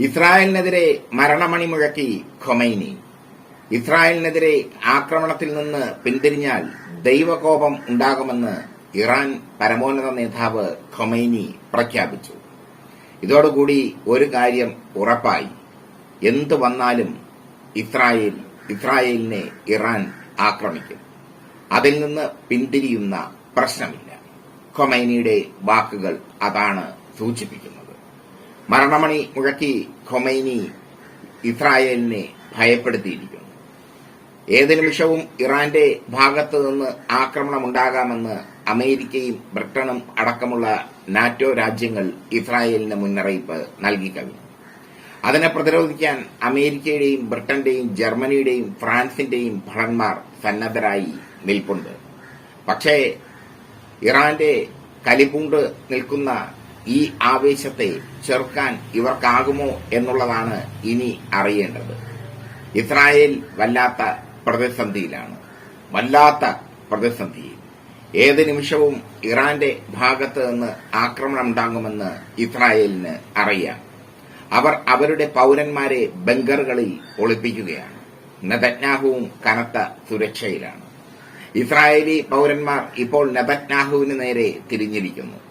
ഇസ്രായേലിനെതിരെ മരണമണി മുഴക്കി ഖൊമൈനി. ഇസ്രായേലിനെതിരെ ആക്രമണത്തിൽ നിന്ന് പിന്തിരിഞ്ഞാൽ ദൈവകോപം ഉണ്ടാകുമെന്ന് ഇറാൻ പരമോന്നത നേതാവ് ഖൊമൈനി പ്രഖ്യാപിച്ചു. ഇതോടുകൂടി ഒരു കാര്യം ഉറപ്പായി. എന്തു വന്നാലും ഇസ്രായേൽ ഇസ്രായേലിനെ ഇറാൻ ആക്രമിക്കും. അതിൽ നിന്ന് പിന്തിരിയുന്ന പ്രശ്നമില്ല. ഖൊമൈനിയുടെ വാക്കുകൾ അതാണ് സൂചിപ്പിക്കുന്നത്. മരണമണി മുഴക്കി ഖൊമൈനി ഇസ്രായേലിനെ ഭയപ്പെടുത്തിയിരിക്കുന്നു. ഏത് നിമിഷവും ഇറാന്റെ ഭാഗത്തു നിന്ന് ആക്രമണമുണ്ടാകാമെന്ന് അമേരിക്കയും ബ്രിട്ടനും അടക്കമുള്ള നാറ്റോ രാജ്യങ്ങൾ ഇസ്രായേലിന് മുന്നറിയിപ്പ് നൽകിക്കഴിഞ്ഞു അതിനെ പ്രതിരോധിക്കാൻ അമേരിക്കയുടെയും ബ്രിട്ടന്റെയും ജർമ്മനിയുടെയും ഫ്രാൻസിന്റെയും ഭടന്മാർ സന്നദ്ധരായി നിൽപ്പുണ്ട്. പക്ഷേ ഇറാന്റെ കലിപൂണ്ട് നിൽക്കുന്ന ഈ ആവേശത്തെ ചെറുക്കാൻ ഇവർക്കാകുമോ എന്നുള്ളതാണ് ഇനി അറിയേണ്ടത്. ഇസ്രായേൽ വല്ലാത്ത പ്രതിസന്ധിയിലാണ്. വല്ലാത്ത പ്രതിസന്ധിയിൽ ഏത് നിമിഷവും ഇറാന്റെ ഭാഗത്ത് നിന്ന് ആക്രമണം ഉണ്ടാകുമെന്ന് ഇസ്രായേലിന് അറിയാം. അവർ അവരുടെ പൌരന്മാരെ ബങ്കറുകളിൽ ഒളിപ്പിക്കുകയാണ്. നെതന്യാഹുവും കനത്ത സുരക്ഷയിലാണ്. ഇസ്രായേലി പൌരന്മാർ ഇപ്പോൾ നെതന്യാഹുവിന് നേരെ തിരിഞ്ഞിരിക്കുന്നു.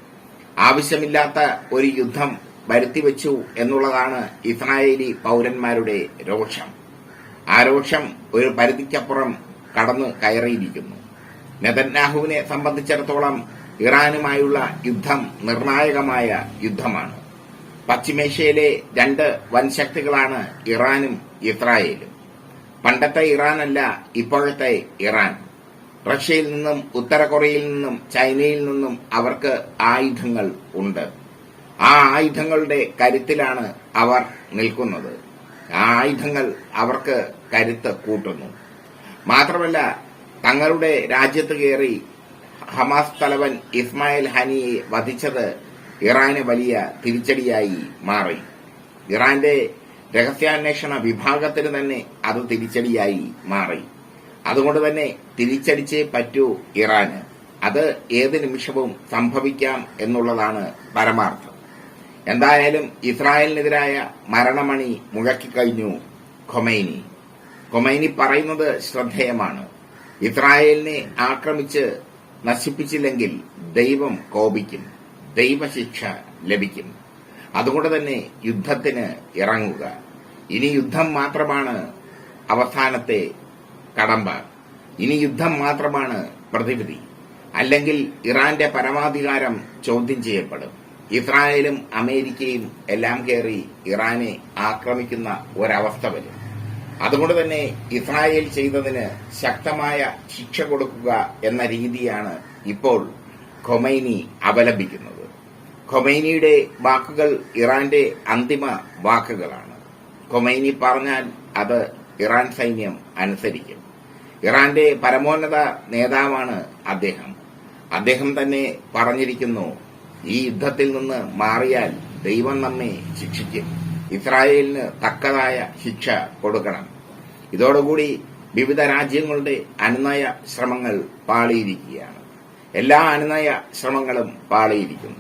ആവശ്യമില്ലാത്ത ഒരു യുദ്ധം വരുത്തിവെച്ചു എന്നുള്ളതാണ് ഇസ്രായേലി പൌരന്മാരുടെ രോഷം. ആ രോഷം ഒരു പരിധിക്കപ്പുറം കടന്നു കയറിയിരിക്കുന്നു. നെതന്യാഹുവിനെ സംബന്ധിച്ചിടത്തോളം ഇറാനുമായുള്ള യുദ്ധം നിർണായകമായ യുദ്ധമാണ്. പശ്ചിമേഷ്യയിലെ രണ്ട് വൻശക്തികളാണ് ഇറാനും ഇസ്രായേലും. പണ്ടത്തെ ഇറാനല്ല ഇപ്പോഴത്തെ ഇറാൻ. റഷ്യയിൽ നിന്നും ഉത്തര കൊറിയയിൽ നിന്നും ചൈനയിൽ നിന്നും അവർക്ക് ആയുധങ്ങൾ ഉണ്ട്. ആ ആയുധങ്ങളുടെ കരുത്തിലാണ് അവർ നിൽക്കുന്നത്. ആ ആയുധങ്ങൾ അവർക്ക് കരുത്ത് കൂട്ടുന്നു. മാത്രമല്ല തങ്ങളുടെ രാജ്യത്ത് കയറി ഹമാസ് തലവൻ ഇസ്മായിൽ ഹനിയെ വധിച്ചത് ഇറാന് വലിയ തിരിച്ചടിയായി മാറി. ഇറാന്റെ രഹസ്യാന്വേഷണ വിഭാഗത്തിന് തന്നെ അത് തിരിച്ചടിയായി മാറി. അതുകൊണ്ട് തന്നെ തിരിച്ചടിച്ചേ പറ്റൂ ഇറാന്. അത് ഏത് നിമിഷവും സംഭവിക്കാം എന്നുള്ളതാണ് പരമാർത്ഥം. എന്തായാലും ഇസ്രായേലിനെതിരായ മരണമണി മുഴക്കിക്കഴിഞ്ഞു ഖൊമൈനി. ഖൊമൈനി പറയുന്നത് ശ്രദ്ധേയമാണ്. ഇസ്രായേലിനെ ആക്രമിച്ച് നശിപ്പിച്ചില്ലെങ്കിൽ ദൈവം കോപിക്കും ദൈവശിക്ഷ ലഭിക്കും. അതുകൊണ്ട് തന്നെ യുദ്ധത്തിന് ഇറങ്ങുക. ഇനി യുദ്ധം മാത്രമാണ് അവസാനത്തെ കടമ്പ. ഇനി യുദ്ധം മാത്രമാണ് പ്രതിവിധി. അല്ലെങ്കിൽ ഇറാന്റെ പരമാധികാരം ചോദ്യം ചെയ്യപ്പെടും. ഇസ്രായേലും അമേരിക്കയും എല്ലാം കയറി ഇറാനെ ആക്രമിക്കുന്ന ഒരവസ്ഥ വരും. അതുകൊണ്ട് തന്നെ ഇസ്രായേൽ ചെയ്തതിന് ശക്തമായ ശിക്ഷ കൊടുക്കുക എന്ന രീതിയാണ് ഇപ്പോൾ ഖൊമൈനി അവലംബിക്കുന്നത്. ഖൊമൈനിയുടെ വാക്കുകൾ ഇറാന്റെ അന്തിമ വാക്കുകളാണ്. ഖൊമൈനി പറഞ്ഞാൽ അത് ഇറാൻ സൈന്യം അനുസരിക്കും. ഇറാന്റെ പരമോന്നത നേതാവാണ് അദ്ദേഹം. അദ്ദേഹം തന്നെ പറഞ്ഞിരിക്കുന്നു ഈ യുദ്ധത്തിൽ നിന്ന് മാറിയാൽ ദൈവം നമ്മെ ശിക്ഷിക്കും. ഇസ്രായേലിന് തക്കതായ ശിക്ഷ കൊടുക്കണം. ഇതോടുകൂടി വിവിധ രാജ്യങ്ങളുടെ അനുനയ ശ്രമങ്ങൾ പാളിയിരിക്കുകയാണ്. എല്ലാ അനുനയ ശ്രമങ്ങളും പാളിയിരിക്കുന്നു.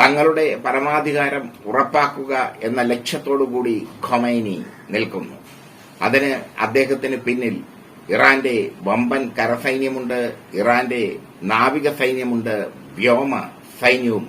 തങ്ങളുടെ പരമാധികാരം ഉറപ്പാക്കുക എന്ന ലക്ഷ്യത്തോടുകൂടി ഖൊമൈനി നിൽക്കുന്നു. അതിന് അദ്ദേഹത്തിന് പിന്നിൽ ഇറാന്റെ വമ്പൻ കരസൈന്യമുണ്ട് ഇറാന്റെ നാവിക സൈന്യമുണ്ട് വ്യോമ സൈന്യവും